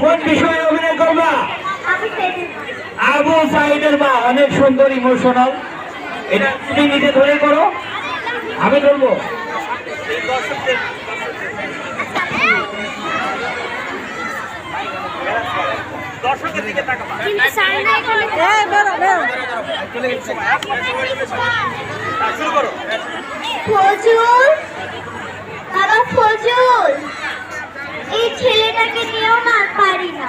কোন বিষয়ে অভিনয় করবা আবু সাইদের মা অনেক সুন্দর ইমোশনাল এটা তুমি নিজে ধরে করো আমি ধরবো না এখানে ফজল বাবা ফজল এই ছেলেটাকে নিয়েও না আর পারি না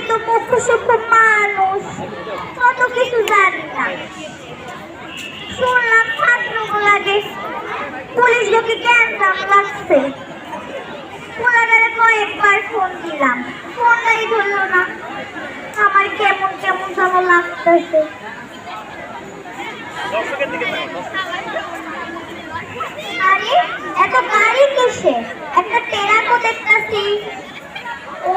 তো মুখ্য সূক্ষ্ম মানুষ, কত কিছু জানি না। শুনলাম ছাত্রগুলা গেছে পুলিশ লোকে ক্যান্সার লাগছে। পোলারে কয়েকবার ফোন দিলাম। ফোনটাই ধরলো না। আমার কেমন কেমন যেন লাগতেছে। আরে, এত গাড়ি কিসে একটা টেরাকো দেখতাছি ও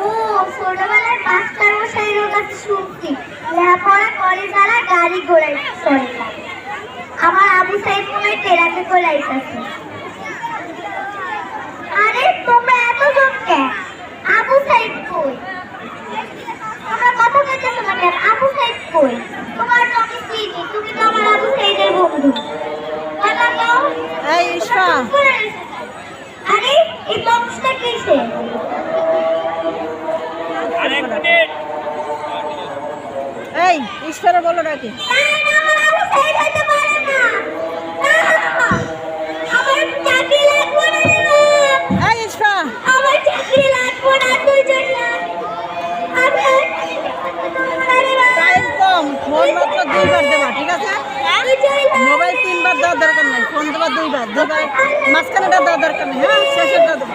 ছোটবেলায় মাস্টার মশাইয়ের কাছে শুনছি। লেখাপড়া করে যারা গাড়ি ঘোড়ায় না। আমার আবু সাইদ মনে হয় টেরাকে করে আইতাছে। আরে তোমরা এত কে আবু সাইদ কই? তোমরা কথা বলতেছো না কেন? আবু সাইদ কই? তোমার তো আমি চিনি তুমি তো আমার আবু সাইদের বন্ধু। এই ইশফা আরে এই বক্সটা কিসে এই ইশফারে বলো নাকি না না আমার আবু সাইদ হইতে পারে না না আমার চাকরি লাগবে না রে বাপ। এই ইশফা আমার চাকরি লাগবে না তুই চল না আমার আরে বাবা টাইম কম ফোন মাত্র দুইবার দেবা, ঠিক আছে? মোবাইল তিনবার দেওয়ার দরকার নাই ফোন দেবা দুইবার দুইবার মাঝখানেটা দেওয়ার দরকার নেই হ্যাঁ? শেষেরটা দেবা।